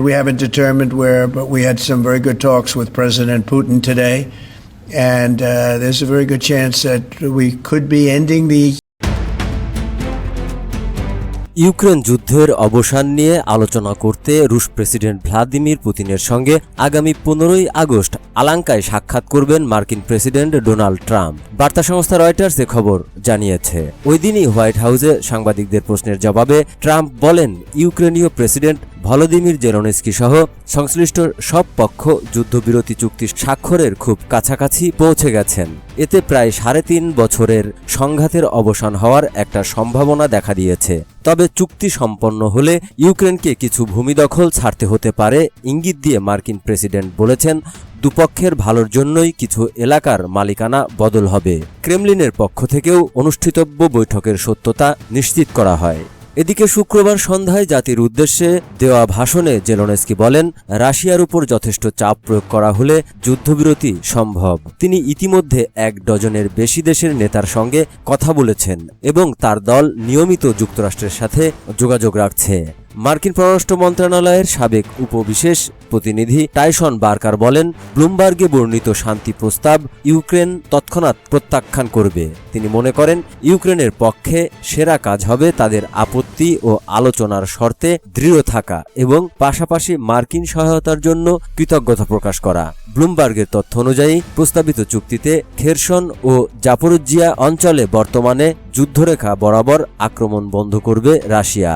We haven't determined where, but we had some very good talks with President Putin today. And uh, there's a very good chance that we could be ending the Ukraine যুদ্ধের অবসান নিয়ে আলোচনা করতে রুশ president Vladimir পুতিনের সঙ্গে আগামী পনেরোই আগস্ট আলাঙ্কায় সাক্ষাৎ করবেন মার্কিন প্রেসিডেন্ট ডোনাল্ড ট্রাম্প বার্তা সংস্থা রয়টার্স এ খবর জানিয়েছে ওই দিনই হোয়াইট হাউসে সাংবাদিকদের প্রশ্নের জবাবে ট্রাম্প বলেন ইউক্রেনীয় প্রেসিডেন্ট ভলোদিমির জেলনেস্কি সহ সংশ্লিষ্ট সব পক্ষ যুদ্ধবিরতি চুক্তি স্বাক্ষরের খুব কাছাকাছি পৌঁছে গেছেন। এতে প্রায় সাড়ে তিন বছরের সংঘাতের অবসান হওয়ার একটা সম্ভাবনা দেখা দিয়েছে। তবে চুক্তি সম্পন্ন হলে ইউক্রেনকে কিছু ভূমি দখল ছাড়তে হতে পারে, ইঙ্গিত দিয়ে মার্কিন প্রেসিডেন্ট বলেছেন, দুপক্ষের ভালোর জন্যই কিছু এলাকার মালিকানা বদল হবে। ক্রেমলিনের পক্ষ থেকেও অনুষ্ঠিতব্য বৈঠকের সত্যতা নিশ্চিত করা হয়। এদিকে শুক্রবার সন্ধ্যায় জাতির উদ্দেশ্যে দেওয়া ভাষণে জেলনেস্কি বলেন, রাশিয়ার উপর যথেষ্ট চাপ প্রয়োগ করা হলে যুদ্ধবিরতি সম্ভব। তিনি ইতিমধ্যে এক ডজনের বেশি দেশের নেতার সঙ্গে কথা বলেছেন এবং তার দল নিয়মিত যুক্তরাষ্ট্রের সাথে যোগাযোগ রাখছে। মার্কিন পররাষ্ট্র মন্ত্রণালয়ের সাবেক উপবিশেষ প্রতিনিধি টাইসন বার্কার বলেন, ব্লুমবার্গে বর্ণিত শান্তি প্রস্তাব ইউক্রেন তৎক্ষণাৎ প্রত্যাখ্যান করবে। তিনি মনে করেন, ইউক্রেনের পক্ষে সেরা কাজ হবে তাদের আপত্তি ও আলোচনার শর্তে দৃঢ় থাকা এবং পাশাপাশি মার্কিন সহায়তার জন্য কৃতজ্ঞতা প্রকাশ করা। ব্লুমবার্গের তথ্য অনুযায়ী, প্রস্তাবিত চুক্তিতে খেরসন ও জাপরুজিয়া অঞ্চলে বর্তমানে যুদ্ধরেখা বরাবর আক্রমণ বন্ধ করবে রাশিয়া।